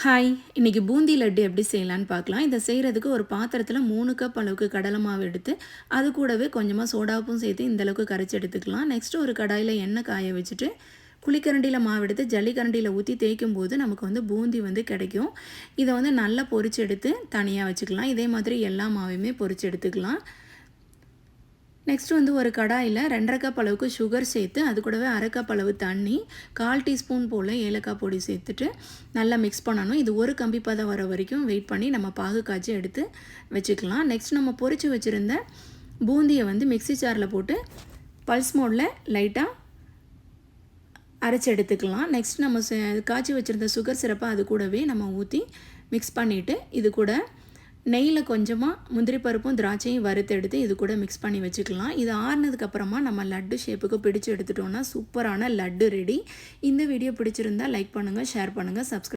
Hi இன்றைக்கி பூந்தி லட்டு எப்படி செய்யலான்னு பார்க்கலாம். இதை செய்கிறதுக்கு ஒரு பாத்திரத்தில் மூணு கப் அளவுக்கு கடலை மாவு எடுத்து அது கூடவே கொஞ்சமாக சோடாப்பும் சேர்த்து இந்த அளவுக்கு கரைச்சி எடுத்துக்கலாம். நெக்ஸ்ட்டு ஒரு கடாயில் எண்ணெய் காய வச்சுட்டு குளிக்கரண்டியில் மாவு எடுத்து ஜல்லிக்கரண்டியில் ஊற்றி தேய்க்கும் போது நமக்கு வந்து பூந்தி வந்து கிடைக்கும். இதை வந்து நல்லா பொறிச்சு எடுத்து தனியாக வச்சுக்கலாம். இதே மாதிரி எல்லா மாவையுமே பொறிச்சு எடுத்துக்கலாம். நெக்ஸ்ட் வந்து ஒரு கடாயில் ரெண்டரை கப் அளவுக்கு சுகர் சேர்த்து அது கூடவே அரை கப் அளவு தண்ணி கால் டீஸ்பூன் போல் ஏலக்காய் பொடி சேர்த்துட்டு நல்லா மிக்ஸ் பண்ணணும். இது ஒரு கம்பி பதம் வர வரைக்கும் வெயிட் பண்ணி நம்ம பாகு காய்ச்சி எடுத்து வச்சுக்கலாம். நெக்ஸ்ட் நம்ம பொரித்து வச்சுருந்த பூந்தியை வந்து மிக்சி ஜாரில் போட்டு பல்ஸ் மோடில் லைட்டாக அரைச்சி எடுத்துக்கலாம். நெக்ஸ்ட் நம்ம காய்ச்சி வச்சுருந்த சுகர் சிரப்பை அது கூடவே நம்ம ஊற்றி மிக்ஸ் பண்ணிவிட்டு இது கூட நெய்யில் கொஞ்சமாக முந்திரி பருப்பும் திராட்சையும் வறுத்து எடுத்து இது கூட மிக்ஸ் பண்ணி வச்சுக்கலாம். இது ஆறுனதுக்கப்புறமா நம்ம லட்டு ஷேப்புக்கு பிடிச்சி எடுத்துட்டோம்னா சூப்பரான லட்டு ரெடி இந்த வீடியோ பிடிச்சிருந்தா லைக் பண்ணுங்கள் ஷேர் பண்ணுங்கள் சப்ஸ்கிரைப்